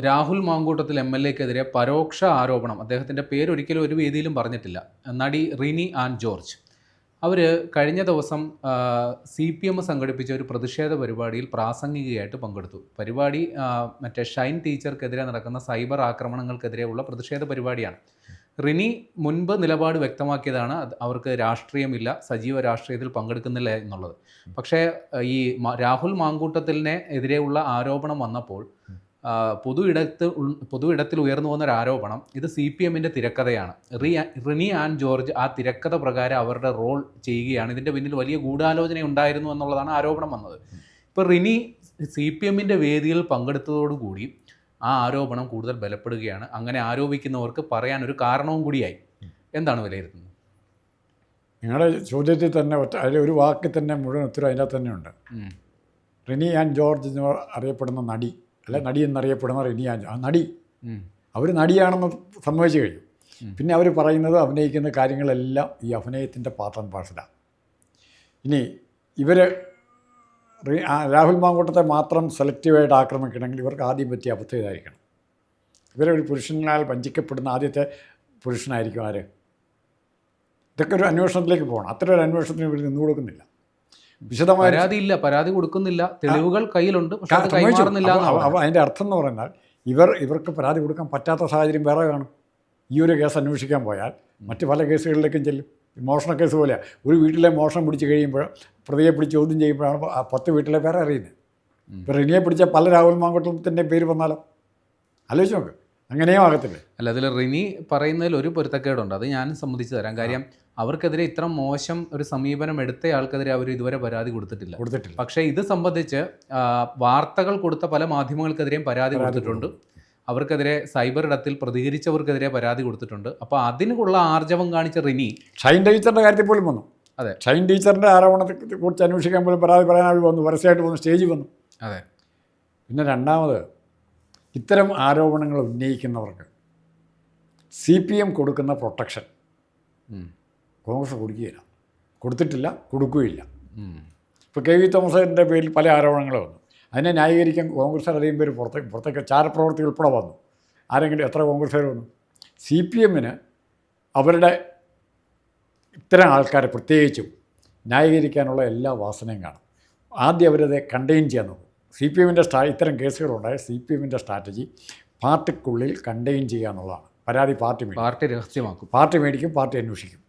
Rahul Mamkootathil M L എക്കെതിരെ പരോക്ഷ ആരോപണം. അദ്ദേഹത്തിന്റെ പേരൊരിക്കലും ഒരു വേദിയിലും പറഞ്ഞിട്ടില്ല. നടി റിനി ആൻഡ് ജോർജ്. അവർ കഴിഞ്ഞ ദിവസം സി പി എം സംഘടിപ്പിച്ച ഒരു പ്രതിഷേധ പരിപാടിയിൽ പ്രാസംഗികയായിട്ട് പങ്കെടുത്തു. പരിപാടി മറ്റേ ഷൈൻ ടീച്ചർക്കെതിരെ നടക്കുന്ന സൈബർ ആക്രമണങ്ങൾക്കെതിരെയുള്ള പ്രതിഷേധ പരിപാടിയാണ്. റിനി മുൻപ് നിലപാട് വ്യക്തമാക്കിയതാണ്. അവർക്ക് രാഷ്ട്രീയമില്ല. സജീവ രാഷ്ട്രീയത്തിൽ പങ്കെടുക്കുന്നില്ല എന്നുള്ളത്. പക്ഷേ ഈ രാഹുൽ മാങ്കൂട്ടത്തിലിനെ എതിരെയുള്ള ആരോപണം വന്നപ്പോൾ പൊതു ഇടത്ത് പൊതു ഇടത്തിൽ ഉയർന്നു വന്ന ഒരു ആരോപണം ഇത് സി പി എമ്മിന്റെ തിരക്കഥയാണ്. റി റിനി ആൻഡ് ജോർജ് ആ തിരക്കഥ പ്രകാരം അവരുടെ റോൾ ചെയ്യുകയാണ്. ഇതിന്റെ പിന്നിൽ വലിയ ഗൂഢാലോചന ഉണ്ടായിരുന്നു എന്നുള്ളതാണ് ആരോപണം വന്നത്. ഇപ്പോൾ റിനി സി പി എമ്മിന്റെ വേദിയിൽ പങ്കെടുത്തതോടുകൂടി ആ ആരോപണം കൂടുതൽ ബലപ്പെടുകയാണ്. അങ്ങനെ ആരോപിക്കുന്നവർക്ക് പറയാൻ ഒരു കാരണവും കൂടിയായി. എന്താണ് വിലയിരുത്തുന്നത്? നിങ്ങളുടെ ചോദ്യത്തിൽ തന്നെ ഒറ്റ അതിൽ ഒരു വാക്കിൽ തന്നെ മുഴുവൻ ഉത്തരം അതിനകത്ത് തന്നെയുണ്ട് റിനി ആൻഡ് ജോർജ് എന്ന് അറിയപ്പെടുന്ന നടി അല്ലെ നടി എന്നറിയപ്പെടുന്ന ഇനി ആ നടി. അവർ നടിയാണെന്ന് സമ്മതിച്ചു കഴിഞ്ഞു. പിന്നെ അവർ പറയുന്നത് അഭിനയിക്കുന്ന കാര്യങ്ങളെല്ലാം ഈ അഭിനയത്തിന്റെ പാത്രം പാഷലാണ് ഇനി ഇവർ രാഹുൽ മാങ്കൂട്ടത്തെ മാത്രം സെലക്റ്റീവായിട്ട് ആക്രമിക്കണമെങ്കിൽ ഇവർക്ക് ആദ്യം പറ്റിയ അബദ്ധം ഇതായിരിക്കണം. ഇവരൊരു പുരുഷനാൽ വഞ്ചിക്കപ്പെടുന്ന ആദ്യത്തെ പുരുഷനായിരിക്കും ആര്? ഇതൊക്കെ ഒരു അന്വേഷണത്തിലേക്ക് പോകണം. അത്ര ഒരു അന്വേഷണത്തിന് ഇവർ നിന്നു കൊടുക്കുന്നില്ല വിശദമായ പരാതിയില്ല പരാതി കൊടുക്കുന്നില്ല. തെളിവുകൾ കയ്യിലുണ്ട് അതിന്റെ അർത്ഥം എന്ന് പറഞ്ഞാൽ ഇവർ ഇവർക്ക് പരാതി കൊടുക്കാൻ പറ്റാത്ത സാഹചര്യം വേറെ കാണും. ഈ ഒരു കേസ് അന്വേഷിക്കാൻ പോയാൽ മറ്റ് പല കേസുകളിലേക്കും ചെല്ലും. മോഷണ കേസ് പോലെയാണ് ഒരു വീട്ടിലെ മോഷണം പിടിച്ച് കഴിയുമ്പോൾ പ്രതിയെ പിടിച്ച് ചോദ്യം ചെയ്യുമ്പോഴാണ് ആ പത്ത് വീട്ടിലെ പേരെ അറിയുന്നത്. ഇപ്പോൾ റിനിയെ പിടിച്ച പല രാഹുൽ മാങ്കോട്ടത്തിന്റെ പേര് വന്നാലോ? ആലോചിച്ച് നോക്ക്. അങ്ങനെയും ആകത്തില്ലേ? അല്ല അതിൽ റിനി പറയുന്നതിൽ ഒരു പൊരുത്തക്കേടുണ്ട്. അത് ഞാൻ സമ്മതിച്ചു തരാം. കാര്യം അവർക്കെതിരെ ഇത്ര മോശം ഒരു സമീപനം എടുത്ത ആൾക്കെതിരെ അവർ ഇതുവരെ പരാതി കൊടുത്തിട്ടില്ല. കൊടുത്തിട്ടില്ല. പക്ഷേ ഇത് സംബന്ധിച്ച് വാർത്തകൾ കൊടുത്ത പല മാധ്യമങ്ങൾക്കെതിരെയും പരാതി കൊടുത്തിട്ടുണ്ട്. അവർക്കെതിരെ സൈബർ ഇടത്തിൽ പ്രതികരിച്ചവർക്കെതിരെ പരാതി കൊടുത്തിട്ടുണ്ട്. അപ്പോൾ അതിനുള്ള ആർജവം കാണിച്ച റിനി ഷൈൻ ടീച്ചറിന്റെ കാര്യത്തിൽ പോലും വന്നു. അതെ. ഷൈൻ ടീച്ചറിന്റെ ആരോപണത്തെ കുറിച്ച് അന്വേഷിക്കാൻ പോലും പരാതി പറയാൻ അവർ വന്നു. പരസ്യമായിട്ട് വന്നു. സ്റ്റേജിൽ വന്നു. അതെ. പിന്നെ രണ്ടാമത് ഇത്തരം ആരോപണങ്ങൾ ഉന്നയിക്കുന്നവർക്ക് സി പി എം കൊടുക്കുന്ന പ്രൊട്ടക്ഷൻ. കോൺഗ്രസ് കൊടുക്കുകയില്ല. കൊടുത്തിട്ടില്ല കൊടുക്കുകയില്ല. ഇപ്പോൾ കെ വി തോമസിന്റെ പേരിൽ പല ആരോപണങ്ങൾ വന്നു. അതിനെ ന്യായീകരിക്കാൻ കോൺഗ്രസ് അധികം പേര് പുറത്തേക്ക് പുറത്തേക്ക് ചാരപ്രവർത്തി ഉൾപ്പെടെ വന്നു. ആരെങ്കിലും എത്ര കോൺഗ്രസ്സുകാർ വന്നു? സി പി എമ്മിന് അവരുടെ ഇത്തരം ആൾക്കാരെ പ്രത്യേകിച്ചും ന്യായീകരിക്കാനുള്ള എല്ലാ വാസനയും കാണും. ആദ്യം അവരത് കണ്ടെയ്ൻ ചെയ്യാൻ നോക്കും. സി പി എമ്മിന്റെ സ്റ്റാ ഇത്തരം കേസുകളുണ്ടായ സി പി എമ്മിന്റെ സ്ട്രാറ്റജി പാർട്ടിക്കുള്ളിൽ കണ്ടെയ്ൻ ചെയ്യുക എന്നുള്ളതാണ്. പരാതി പാർട്ടി മേടിക്കും. പാർട്ടി രഹസ്യമാക്കും. പാർട്ടി മേടിക്കും പാർട്ടി അന്വേഷിക്കും.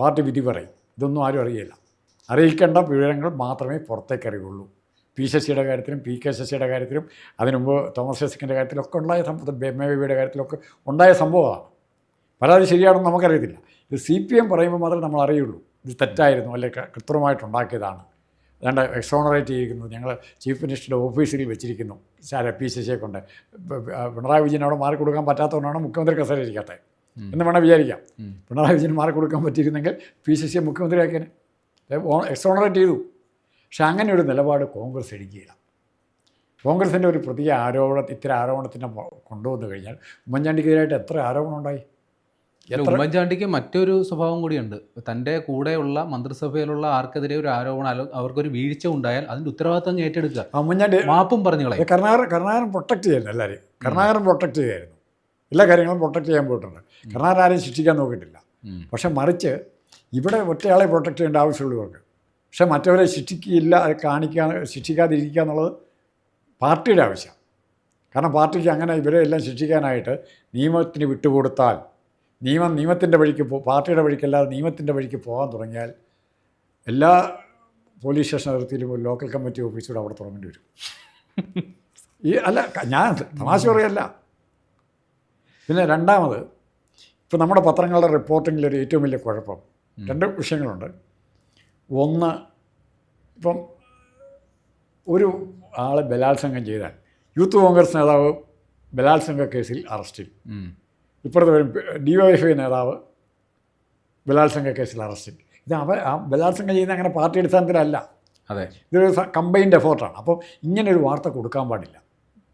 പാർട്ടി വിധി പറയും. ഇതൊന്നും ആരും അറിയില്ല അറിയിക്കേണ്ട വിവരങ്ങൾ മാത്രമേ പുറത്തേക്ക് അറിയുള്ളൂ. പി ശശിയുടെ കാര്യത്തിലും പി കെ ശശിയുടെ കാര്യത്തിലും അതിനു മുമ്പ് തോമസ് ഐസക്കിന്റെ കാര്യത്തിലൊക്കെ ഉണ്ടായ സംഭവം എം എ ബിയുടെ കാര്യത്തിലൊക്കെ ഉണ്ടായ സംഭവമാണ്. പരാതി ശരിയാണെന്ന് നമുക്കറിയത്തില്ല. ഇത് സി പി എം പറയുമ്പോൾ മാത്രമേ നമ്മൾ അറിയുള്ളൂ. ഇത് തെറ്റായിരുന്നു അല്ലെങ്കിൽ കൃത്രിമമായിട്ടുണ്ടാക്കിയതാണ് അതുകൊണ്ട് എക്സോണറേറ്റ് ചെയ്തിരിക്കുന്നു. ഞങ്ങൾ ചീഫ് മിനിസ്റ്ററുടെ ഓഫീസിൽ വെച്ചിരിക്കുന്നു. ചാര പി സി സിയെ കൊണ്ട്. പിണറായി വിജയൻ അവിടെ മാറി കൊടുക്കാൻ പറ്റാത്തതുകൊണ്ടാണ് മുഖ്യമന്ത്രി കസേര ഇരിക്കാത്തത് എന്ന് വേണം വിചാരിക്കാം. പിണറായി വിജയൻ മാറി കൊടുക്കാൻ പറ്റിയിരുന്നെങ്കിൽ പി സി സിയെ മുഖ്യമന്ത്രിയാക്കിയനെ എക്സോണറേറ്റ് ചെയ്തു. പക്ഷെ അങ്ങനെ ഒരു നിലപാട് കോൺഗ്രസ് എടുക്കുകയില്ല. കോൺഗ്രസിന്റെ ഒരു പുതിയ ആരോപണ ഇത്തരം ആരോപണത്തിനെ കൊണ്ടുവന്നു കഴിഞ്ഞാൽ ഉമ്മൻചാണ്ടിക്കെതിരായിട്ട് എത്ര ആരോപണം ഉണ്ടായി ഉമ്മൻചാണ്ടിക്ക് മറ്റൊരു സ്വഭാവം കൂടിയുണ്ട്. തന്റെ കൂടെയുള്ള മന്ത്രിസഭയിലുള്ള ആർക്കെതിരെ ഒരു ആരോപണം അവർക്കൊരു വീഴ്ച ഉണ്ടായാൽ അതിന്റെ ഉത്തരവാദിത്തം ഏറ്റെടുക്കുക. ഉമ്മൻചാണ്ടി മാപ്പും പറഞ്ഞു കർണാകരൻ പ്രൊട്ടക്ട് പ്രൊട്ടക്റ്റ് ചെയ്യായിരുന്നു എല്ലാവരെയും. കരുണാകരൻ പ്രൊട്ടക്റ്റ് ചെയ്യായിരുന്നു. എല്ലാ കാര്യങ്ങളും പ്രൊട്ടക്ട് ചെയ്യാൻ പോയിട്ടുണ്ട്. കരുണാകരൻ ആരെയും ശിക്ഷിക്കാൻ നോക്കിയിട്ടില്ല. പക്ഷെ മറിച്ച് ഇവിടെ ഒറ്റയാളെ പ്രൊട്ടക്ട് ചെയ്യേണ്ട ആവശ്യമുള്ളൂ അവർക്ക് പക്ഷെ മറ്റവരെ ശിക്ഷിക്കില്ല കാണിക്കാൻ ശിക്ഷിക്കാതിരിക്കുക എന്നുള്ളത് പാർട്ടിയുടെ ആവശ്യം. കാരണം പാർട്ടിക്ക് അങ്ങനെ ഇവരെ എല്ലാം ശിക്ഷിക്കാനായിട്ട് നിയമത്തിന് വിട്ടുകൊടുത്താൽ നിയമം നിയമത്തിന്റെ വഴിക്ക് പോ പാർട്ടിയുടെ വഴിക്കല്ലാതെ നിയമത്തിന്റെ വഴിക്ക് പോകാൻ തുടങ്ങിയാൽ എല്ലാ പോലീസ് സ്റ്റേഷൻ അതിർത്തിയിലും ഒരു ലോക്കൽ കമ്മിറ്റി ഓഫീസൂടെ അവിടെ തുടങ്ങേണ്ടി വരും. ഈ അല്ല ഞാൻ തമാശ പറയല്ല. പിന്നെ രണ്ടാമത് ഇപ്പം നമ്മുടെ പത്രങ്ങളുടെ റിപ്പോർട്ടിങ്ങിലൊരു ഏറ്റവും വലിയ കുഴപ്പം രണ്ട് വിഷയങ്ങളുണ്ട്. ഒന്ന് ഇപ്പം ഒരു ആളെ ബലാത്സംഗം ചെയ്താൽ യൂത്ത് കോൺഗ്രസ് നേതാവ് ബലാത്സംഗ കേസിൽ അറസ്റ്റിൽ. ഇപ്പുറത്ത് വരും ഡി വൈ എഫ് ഐ നേതാവ് ബലാത്സംഗ കേസിൽ അറസ്റ്റ് ഇത് അവ ആ ബലാത്സംഗം ചെയ്യുന്ന അങ്ങനെ പാർട്ടി അടിസ്ഥാനത്തിലല്ല. അതെ. ഇതൊരു കമ്പൈൻഡ് എഫേർട്ടാണ് അപ്പോൾ ഇങ്ങനെ ഒരു വാർത്ത കൊടുക്കാൻ പാടില്ല.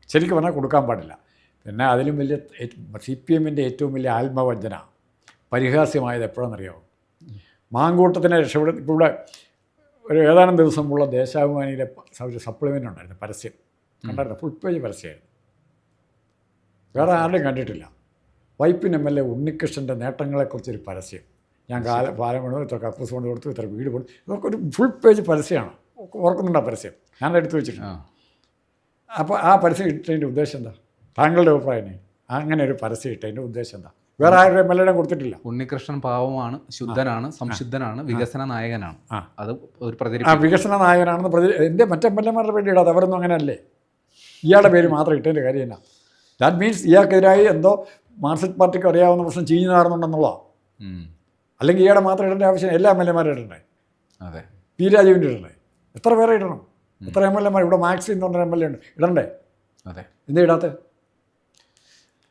ശരിക്കും പറഞ്ഞാൽ കൊടുക്കാൻ പാടില്ല. പിന്നെ അതിലും വലിയ സി പി എമ്മിന്റെ ഏറ്റവും വലിയ ആത്മവഞ്ചന പരിഹാസ്യമായത് എപ്പോഴാണെന്നറിയാമോ മാങ്കൂട്ടത്തിനെ രക്ഷപ്പെടും ഇപ്പോൾ ഇവിടെ ഒരു ഏതാനും ദിവസം മുമ്പുള്ള ദേശാഭിമാനിയിലെ ഒരു സപ്ലിമെന്റ് ഉണ്ടായിരുന്നു. പരസ്യം. കണ്ടായിരുന്നു? ഫുൾ പേജ് പരസ്യമായിരുന്നു. വേറെ ആരുടെയും കണ്ടിട്ടില്ല. വൈപ്പിൻ എം എൽ എ ഉണ്ണികൃഷ്ണന്റെ നേട്ടങ്ങളെക്കുറിച്ചൊരു പരസ്യം. ഞാൻ കാല പാലം കൊണ്ട് ഇത്ര കക്കൂസ് കൊണ്ട് കൊടുത്തു ഇത്ര വീട് കൊണ്ട് ഇതൊക്കെ ഒരു ഫുൾ പേജ് പരസ്യമാണ്. ഓർക്കുന്നുണ്ട് ആ പരസ്യം. ഞാൻ എടുത്തു വെച്ചിട്ടുണ്ട്. അപ്പോൾ ആ പരസ്യം ഇട്ടതിന്റെ ഉദ്ദേശം എന്താ? താങ്കളുടെ അഭിപ്രായം അങ്ങനെ ഒരു പരസ്യം ഇട്ടതിന്റെ ഉദ്ദേശം എന്താ? വേറെ ആരുടെ എം എൽ എയുടെ കൊടുത്തിട്ടില്ല. ഉണ്ണികൃഷ്ണൻ പാവമാണ് ശുദ്ധനാണ് സംശുദ്ധനാണ് വികസന നായകനാണ്. ആ. അത് ഒരു ആ വികസന നായകനാണെന്ന് പ്രതി എന്റെ മറ്റേ എം എൽ എമാരുടെ പേര് ഇടാതെ അവരൊന്നും അങ്ങനെയല്ലേ? ഇയാളുടെ പേര് മാത്രം ഇട്ടതിന്റെ കാര്യം എന്നാ? ദാറ്റ് മീൻസ് ഇയാൾക്കെതിരായി എന്തോ മാർക്സിസ്റ്റ് പാർട്ടിക്ക് അറിയാവുന്ന പ്രശ്നം ചീഞ്ഞു നാറുന്നുണ്ടെന്നുള്ളതാണ് ഉം. അല്ലെങ്കിൽ ഇയാളെ മാത്രം ഇടേണ്ട ആവശ്യം എല്ലാ എം എൽ എമാരും ഇടണ്ടേ അതെ. പി രാജീവിന്റെ ഇടണ്ടേ? എത്ര പേരെ ഇടണം? എത്ര എം എൽ എമാർ ഇവിടെ മാക്സി എന്ന് പറഞ്ഞ എം എൽ എ ഉണ്ട്. ഇടണ്ടേ? അതെ. എന്താ ഇടാത്ത?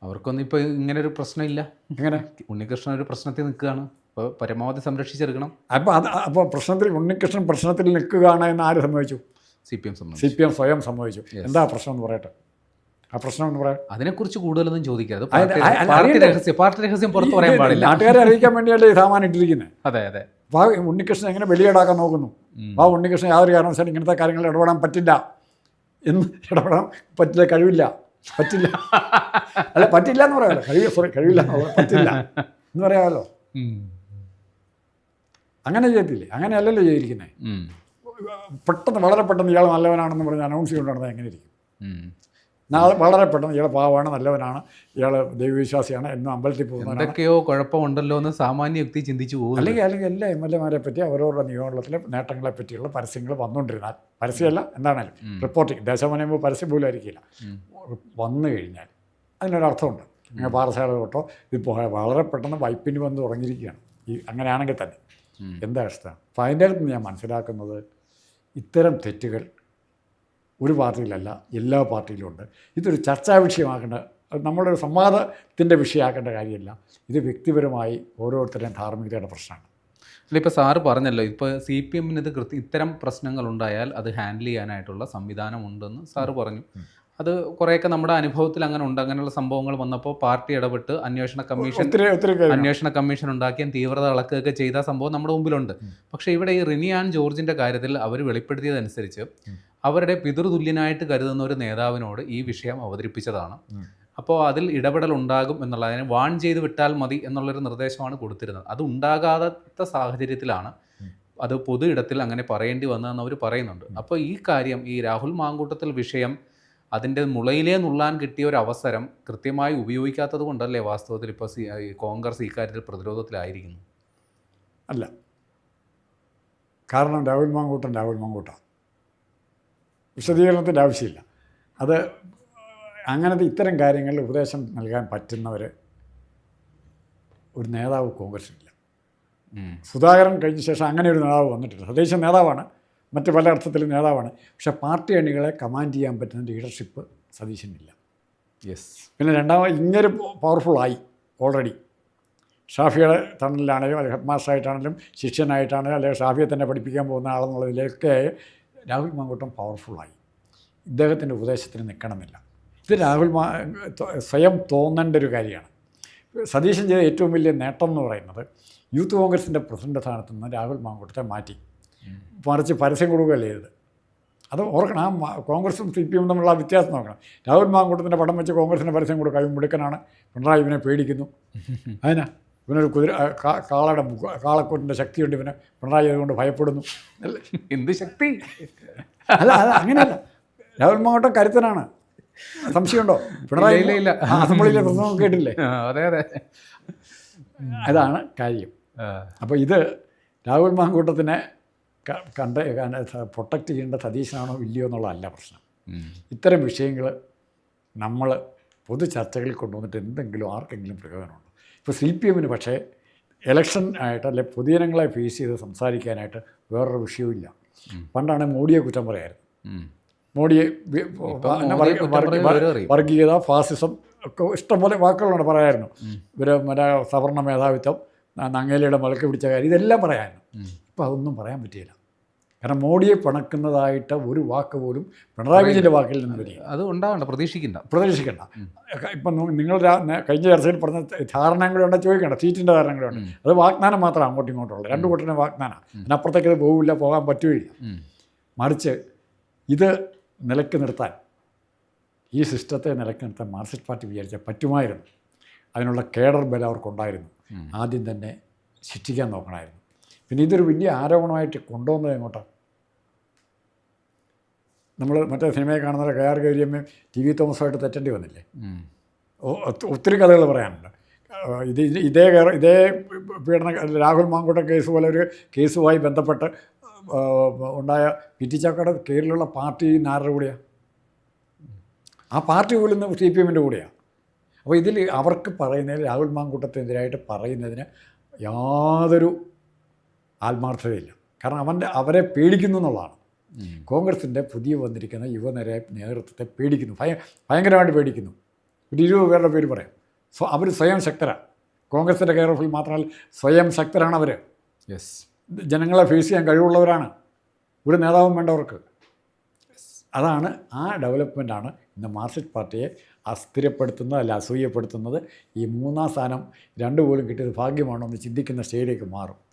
അവർക്കൊന്നും ഇപ്പോൾ ഇങ്ങനെ ഒരു പ്രശ്നമില്ല. എങ്ങനെ? ഉണ്ണികൃഷ്ണൻ ഒരു പ്രശ്നത്തിൽ നിൽക്കുകയാണ്. അപ്പോൾ പരമാവധി സംരക്ഷിച്ചെടുക്കണം. അപ്പോൾ അത് അപ്പോൾ പ്രശ്നത്തിൽ ഉണ്ണികൃഷ്ണൻ പ്രശ്നത്തിൽ നിൽക്കുകയാണ് എന്ന് ആര് സമ്മതിച്ചു? C P M C P M സ്വയം സമ്മതിച്ചു. എന്താ പ്രശ്നം എന്ന് പറയട്ടെ? ആ പ്രശ്നം എന്ന് പറയാം. അതിനെക്കുറിച്ച് കൂടുതലൊന്നും ചോദിക്കരുത്. പാർട്ടി രഹസ്യം പാർട്ടി രഹസ്യം പുറത്ത് പറയാൻ പാടില്ല. നാട്ടുകാരെ അറിയിക്കാൻ വേണ്ടിയല്ലേ സാമാനം ഇട്ടിരിക്കുന്നത് അതെ അതെ. വാ ഉണ്ണികൃഷ്ണൻ എങ്ങനെ വെളിയിടാക്കാൻ നോക്കുന്നു? വാ ഉണ്ണികൃഷ്ണൻ യാതൊരു കാരണവശാലും ഇങ്ങനത്തെ കാര്യങ്ങൾ ഇടപെടാൻ പറ്റില്ല. എന്ന് ഇടപെടാൻ പറ്റില്ല കഴിവില്ല. പറ്റില്ല. അല്ല പറ്റില്ല എന്ന് പറയാമല്ലോ. കഴിവ് സോറി കഴിവില്ല പറ്റില്ല. എന്ന് പറയാമല്ലോ. അങ്ങനെ ചെയ്യത്തില്ലേ? അങ്ങനെയല്ലല്ലോ ചെയ്തിരിക്കുന്നത് പെട്ടെന്ന് വളരെ പെട്ടെന്ന് ഇയാൾ നല്ലവനാണെന്ന് പറഞ്ഞ് അനൗൺസ് ചെയ്തുകൊണ്ട് നടന്നത് എങ്ങനെ ഇരിക്കും. നാളെ വളരെ പെട്ടെന്ന് ഇയാൾ പാവമാണ് നല്ലവനാണ് ഇയാൾ ദൈവവിശ്വാസിയാണ് എന്നും അമ്പലത്തിൽ പോകുന്നത് എന്തൊക്കെയോ കുഴപ്പമുണ്ടല്ലോ എന്ന് സാമാന്യ വ്യക്തി ചിന്തിച്ചു പോകും അല്ലെങ്കിൽ അല്ലെങ്കിൽ എല്ലാ എം എൽ എമാരെ പറ്റി അവരവരുടെ നിയമനത്തിലെ നേട്ടങ്ങളെ പറ്റിയുള്ള പരസ്യങ്ങൾ വന്നുകൊണ്ടിരുന്നാൽ പരസ്യമല്ല എന്താണേലും റിപ്പോർട്ടിങ് ദേശമനയുമ്പോൾ പരസ്യം പോലും ആയിരിക്കില്ല. വന്നു കഴിഞ്ഞാൽ അതിനൊരർത്ഥമുണ്ട്. അങ്ങനെ പാറശാല തൊട്ടോ ഇപ്പോൾ വളരെ പെട്ടെന്ന് വൈപ്പിന് വന്ന് തുടങ്ങിയിരിക്കുകയാണ്. ഈ അങ്ങനെയാണെങ്കിൽ തന്നെ. എന്താ അവസ്ഥ? അപ്പോൾ അതിന്റെ അടുത്ത് ഞാൻ മനസ്സിലാക്കുന്നത് ഇത്തരം തെറ്റുകൾ ഒരു പാർട്ടിയിലല്ല എല്ലാ പാർട്ടിയിലും ഉണ്ട്. ഇതൊരു ചർച്ചാ വിഷയമാക്കേണ്ട നമ്മുടെ സംവാദത്തിന്റെ വിഷയമാക്കേണ്ട കാര്യമല്ല. ഇത് വ്യക്തിപരമായി ഓരോരുത്തരുടെയും ധാർമ്മികതയുടെ പ്രശ്നമാണ്. അല്ല ഇപ്പോൾ സാറ് പറഞ്ഞല്ലോ ഇപ്പോൾ സി പി എമ്മിന് ഇത് കൃത്യ ഇത്തരം പ്രശ്നങ്ങൾ ഉണ്ടായാൽ അത് ഹാൻഡിൽ ചെയ്യാനായിട്ടുള്ള സംവിധാനം ഉണ്ടെന്ന് സാറ് പറഞ്ഞു. അത് കുറേയൊക്കെ നമ്മുടെ അനുഭവത്തിൽ അങ്ങനെ ഉണ്ട്. അങ്ങനെയുള്ള സംഭവങ്ങൾ വന്നപ്പോൾ പാർട്ടി ഇടപെട്ട് അന്വേഷണ കമ്മീഷൻ അന്വേഷണ കമ്മീഷൻ ഉണ്ടാക്കിയും തീവ്രത അളക്കുകയൊക്കെ ചെയ്ത സംഭവം നമ്മുടെ മുമ്പിലുണ്ട്. പക്ഷേ ഇവിടെ ഈ റിനിയാൻ ജോർജിന്റെ കാര്യത്തിൽ അവർ വെളിപ്പെടുത്തിയതനുസരിച്ച് അവരുടെ പിതൃതുല്യനായിട്ട് കരുതുന്ന ഒരു നേതാവിനോട് ഈ വിഷയം അവതരിപ്പിച്ചതാണ്. അപ്പോൾ അതിൽ ഇടപെടൽ ഉണ്ടാകും എന്നുള്ളതിനെ വാൺ ചെയ്ത് വിട്ടാൽ മതി എന്നുള്ളൊരു നിർദ്ദേശമാണ് കൊടുത്തിരുന്നത്. അത് ഉണ്ടാകാത്ത സാഹചര്യത്തിലാണ് അത് പൊതു ഇടത്തിൽ അങ്ങനെ പറയേണ്ടി വന്നതെന്ന് അവർ പറയുന്നുണ്ട്. അപ്പോൾ ഈ കാര്യം ഈ രാഹുൽ മാങ്കൂട്ടത്തിൽ വിഷയം അതിന്റെ മുളയിലേ നുള്ളാൻ കിട്ടിയ ഒരു അവസരം കൃത്യമായി ഉപയോഗിക്കാത്തത് കൊണ്ടല്ലേ വാസ്തവത്തിൽ ഇപ്പോൾ സി ഈ കോൺഗ്രസ് ഇക്കാര്യത്തിൽ കാര്യത്തിൽ പ്രതിരോധത്തിലായിരിക്കുന്നു? അല്ല. കാരണം രാഹുൽ മാങ്കൂട്ടൻ രാഹുൽ മാങ്കൂട്ടാണ്. വിശദീകരണത്തിന്റെ ആവശ്യമില്ല. അത് അങ്ങനത്തെ ഇത്തരം കാര്യങ്ങളിൽ ഉപദേശം നൽകാൻ പറ്റുന്നവർ ഒരു നേതാവ് കോൺഗ്രസ്സിനില്ല സുധാകരൻ കഴിഞ്ഞ ശേഷം അങ്ങനെ ഒരു നേതാവ് വന്നിട്ടില്ല സ്വദേശ നേതാവാണ്. മറ്റ് പല അർത്ഥത്തിലും നേതാവാണ്. പക്ഷേ പാർട്ടി അണികളെ കമാൻഡ് ചെയ്യാൻ പറ്റുന്ന ലീഡർഷിപ്പ് സതീശനില്ല. യെസ് പിന്നെ രണ്ടാമത് ഇങ്ങനെ പവർഫുള്ളായി ഓൾറെഡി. ഷാഫിയുടെ തണലിലാണെങ്കിലും അല്ലെങ്കിൽ ഹെഡ് മാസ്റ്ററായിട്ടാണെങ്കിലും ശിഷ്യനായിട്ടാണെങ്കിലും അല്ലെങ്കിൽ ഷാഫിയെ തന്നെ പഠിപ്പിക്കാൻ പോകുന്ന ആളെന്നുള്ളതിലേക്ക് രാഹുൽ മാങ്കൂട്ടം പവർഫുള്ളായി ഇദ്ദേഹത്തിന്റെ ഉപദേശത്തിന് നിൽക്കണമെന്നില്ല ഇത് രാഹുൽ മാ സ്വയം തോന്നേണ്ട ഒരു കാര്യമാണ്. സതീശൻ ചെയ്ത ഏറ്റവും വലിയ നേട്ടം എന്ന് പറയുന്നത് യൂത്ത് കോൺഗ്രസിന്റെ പ്രസിഡന്റ് സ്ഥാനത്ത് നിന്ന് രാഹുൽ മാങ്കൂട്ടത്തെ മാറ്റി. മറിച്ച് പരസ്യം കൊടുക്കുകയല്ല ചെയ്തത്? അത് ഓർക്കണം ആ കോൺഗ്രസും സി പി എമ്മും തമ്മിലുള്ള ആ വ്യത്യാസം നോക്കണം. രാഹുൽ മാങ്കൂട്ടത്തിന്റെ പടം വെച്ച് കോൺഗ്രസിന്റെ പരസ്യം കൊടുക്കുക മിടുക്കനാണ്. പിണറായി ഇവനെ പേടിക്കുന്നു. അതിനാ ഇവനൊരു കുതിര കാളയുടെ കാളക്കൂട്ടിന്റെ ശക്തിയുണ്ട് ഇവനെ. പിണറായി അതുകൊണ്ട് ഭയപ്പെടുന്നു. അല്ല? എന്ത് ശക്തി? അല്ല അത് അങ്ങനെയല്ല. രാഹുൽ മാങ്കൂട്ടം കരുത്തനാണ്. സംശയമുണ്ടോ? പിണറായി ഇല്ല, അസംബ്ലിയിലെ പ്രസംഗം കേട്ടില്ലേ? അതെ അതെ. അതാണ് കാര്യം. അപ്പോൾ ഇത് രാഹുൽ മാങ്കൂട്ടത്തിനെ കണ്ട കണ്ട് പ്രൊട്ടക്റ്റ് ചെയ്യേണ്ട സതീശനാണോ ഇല്ലയോ എന്നുള്ളതല്ല പ്രശ്നം. ഇത്തരം വിഷയങ്ങൾ നമ്മൾ പൊതു ചർച്ചകളിൽ കൊണ്ടുവന്നിട്ട് എന്തെങ്കിലും ആർക്കെങ്കിലും പ്രയോജനമുണ്ടോ? ഇപ്പോൾ സി പി എമ്മിന് പക്ഷേ ഇലക്ഷൻ ആയിട്ട് അല്ലെ പൊതുജനങ്ങളെ ഫേസ് ചെയ്ത് സംസാരിക്കാനായിട്ട് വേറൊരു വിഷയവുമില്ല. പണ്ടാണ് മോഡിയെ കുറ്റം പറയായിരുന്നു. മോഡിയെ ഇവരും വർഗീയത ഫാസിസം ഒക്കെ ഇഷ്ടംപോലെ വാക്കുകളാണ് പറയായിരുന്നു. ഇവർ മറ്റേ സവർണ മേധാവിത്വം നങ്ങേലിയുടെ മലക്ക് പിടിച്ച കാര്യം ഇതെല്ലാം പറയായിരുന്നു. ഉം. ഇപ്പം അതൊന്നും പറയാൻ പറ്റിയില്ല. കാരണം മോഡിയെ പിണക്കുന്നതായിട്ട് ഒരു വാക്ക് പോലും പിണറായി വിജയന്റെ വാക്കിൽ നിന്ന് വരിക. അത് ഉണ്ടാവണ്ട പ്രതീക്ഷിക്കണ്ട. പ്രതീക്ഷിക്കണ്ട. ഇപ്പം നിങ്ങൾ കഴിഞ്ഞ ചർച്ചയിൽ പറഞ്ഞ ധാരണകളുണ്ട് ചോദിക്കണ്ട. സീറ്റിന്റെ ധാരണകളുണ്ട് അത് വാഗ്ദാനം മാത്രം അങ്ങോട്ടും ഇങ്ങോട്ടും ഉള്ളത്. രണ്ട് കൂട്ടരും വാഗ്ദാനം. അതിനപ്പുറത്തേക്ക് ഇത് പോകില്ല പോകാൻ പറ്റുകയില്ല. മറിച്ച് ഇത് നിലയ്ക്ക് നിർത്താൻ ഈ സിസ്റ്റത്തെ നിലയ്ക്ക് നിർത്താൻ മാർക്സിസ്റ്റ് പാർട്ടി വിചാരിച്ചാൽ പറ്റുമായിരുന്നു. അതിനുള്ള കേഡർ ബലം അവർക്കുണ്ടായിരുന്നു. ആദ്യം തന്നെ ശിക്ഷിക്കാൻ നോക്കണമായിരുന്നു. പിന്നെ ഇതൊരു വലിയ ആരോപണമായിട്ട് കൊണ്ടുവന്നത് എങ്ങോട്ടാണ് നമ്മൾ മറ്റേ സിനിമയെ കാണുന്ന കെ ആർ ഗൗരിയമ്മയും ടി വി തോമസുമായിട്ട് തെറ്റേണ്ടി വന്നില്ലേ? ഒത്തിരി കഥകൾ പറയാനുണ്ട്. ഇത് ഇത് ഇതേ പീഡന രാഹുൽ മാങ്കൂട്ട കേസ് പോലെ ഒരു കേസുമായി ബന്ധപ്പെട്ട് ഉണ്ടായ പിറ്റിച്ചാക്കട കീഴിലുള്ള പാർട്ടി ആരുടെ കൂടെയാണ് ആ പാർട്ടി പോലും സി പി എമ്മിന്റെ കൂടെയാണ് അപ്പോൾ ഇതിൽ അവർക്ക് പറയുന്നതിൽ രാഹുൽ മാങ്കൂട്ടത്തിനെതിരായിട്ട് പറയുന്നതിന് യാതൊരു ആത്മാർത്ഥതയില്ല. കാരണം അവന്റെ അവരെ പേടിക്കുന്നു എന്നുള്ളതാണ്. കോൺഗ്രസിന്റെ പുതിയ വന്നിരിക്കുന്ന യുവനിര നേതൃത്വത്തെ പേടിക്കുന്നു. ഭയ ഭയങ്കരമായിട്ട് പേടിക്കുന്നു. ഒരു ഇരുപത് പേരുടെ പേര് പറയാം. സ്വ അവർ സ്വയം ശക്തരാണ്. കോൺഗ്രസിന്റെ കെയർ ഓഫിൽ മാത്രമല്ല സ്വയം ശക്തരാണ് അവർ യെസ് ജനങ്ങളെ ഫേസ് ചെയ്യാൻ കഴിവുള്ളവരാണ്. ഒരു നേതാവും വേണ്ടവർക്ക് അതാണ് ആ ഡെവലപ്മെന്റാണ് ഇന്ന് മാർക്സിസ്റ്റ് പാർട്ടിയെ അസ്ഥിരപ്പെടുത്തുന്നത് അല്ല അസൂയപ്പെടുത്തുന്നത്. ഈ മൂന്നാം സ്ഥാനം രണ്ട് പോലും കിട്ടിയത് ഭാഗ്യമാണോ എന്ന് ചിന്തിക്കുന്ന സ്റ്റേജിലേക്ക് മാറും.